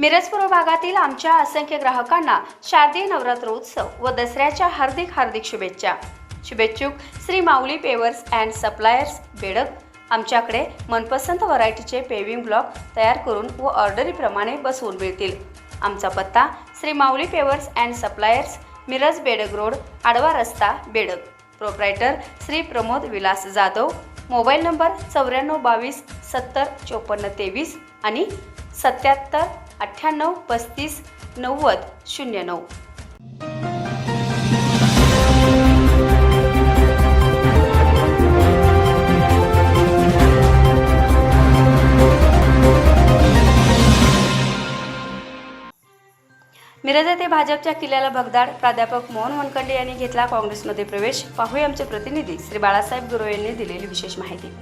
मिरजपूर भागातील आमच्या असंख्य ग्राहकांना शारदीय नवरात्रोत्सव व दसऱ्याच्या हार्दिक हार्दिक शुभेच्छा. शुभेच्छुक Shri Mauli pavers and suppliers Bedag आमच्याकडे मनपसंत व्हरायटीचे पेविंग ब्लॉक तयार करून व ऑर्डरीप्रमाणे बसवून मिळतील. आमचा पत्ता Shri Mauli pavers and suppliers Miraj Bedag road आडवा रस्ता Bedag proprietor Shri Pramod Vilas Jadhav. Mobile number चौऱ्याण्णव बावीस सत्तर चोपन्न तेवीस आणि सत्याहत्तर अठ्ठ्याण्णव पस्तीस नव्वद शून्य नऊ. मिरज येथे भाजपच्या किल्ल्याला भगदाड प्राध्यापक मोहन वनकंडे यांनी घेतला. काँग्रेसमध्ये प्रवेश. पाहूया आमचे प्रतिनिधी. श्री बाळासाहेब गुरव यांनी दिलेली विशेष माहिती.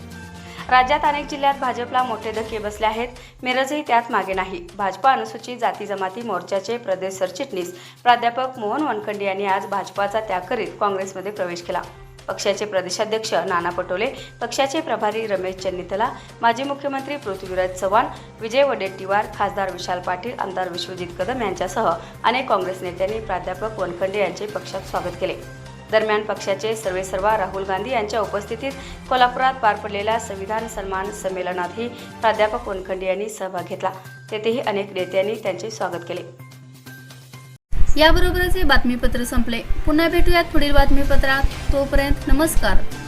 राज्यात अनेक जिल्ह्यात भाजपला मोठे धक्के बसले आहेत. मिरजही त्यात मागे नाही. भाजपा अनुसूचित जाती जमाती मोर्चाचे प्रदेश सरचिटणीस प्राध्यापक मोहन वनखंडे यांनी आज भाजपाचा त्याग करीत काँग्रेसमध्ये प्रवेश केला. पक्षाचे प्रदेशाध्यक्ष नाना पटोले पक्षाचे प्रभारी रमेश चन्नितला माजी मुख्यमंत्री पृथ्वीराज चव्हाण विजय वडेट्टीवार खासदार विशाल पाटील आमदार विश्वजित कदम यांच्यासह अनेक काँग्रेस नेत्यांनी प्राध्यापक वनखंडे यांचे पक्षात स्वागत केले. दरम्यान पक्षाचे सर्वेसर्वा राहुल गांधी यांच्या उपस्थितीत कोल्हापुरात पार पडलेल्या संविधान सन्मान संमेलनातही प्राध्यापक वनखंडे यांनी सहभाग घेतला. तेथेही अनेक नेत्यांनी त्यांचे स्वागत केले. याबरोबरच हे बातमीपत्र संपले. पुन्हा भेटूयात पुढील बातमीपत्रात. तोपर्यंत नमस्कार.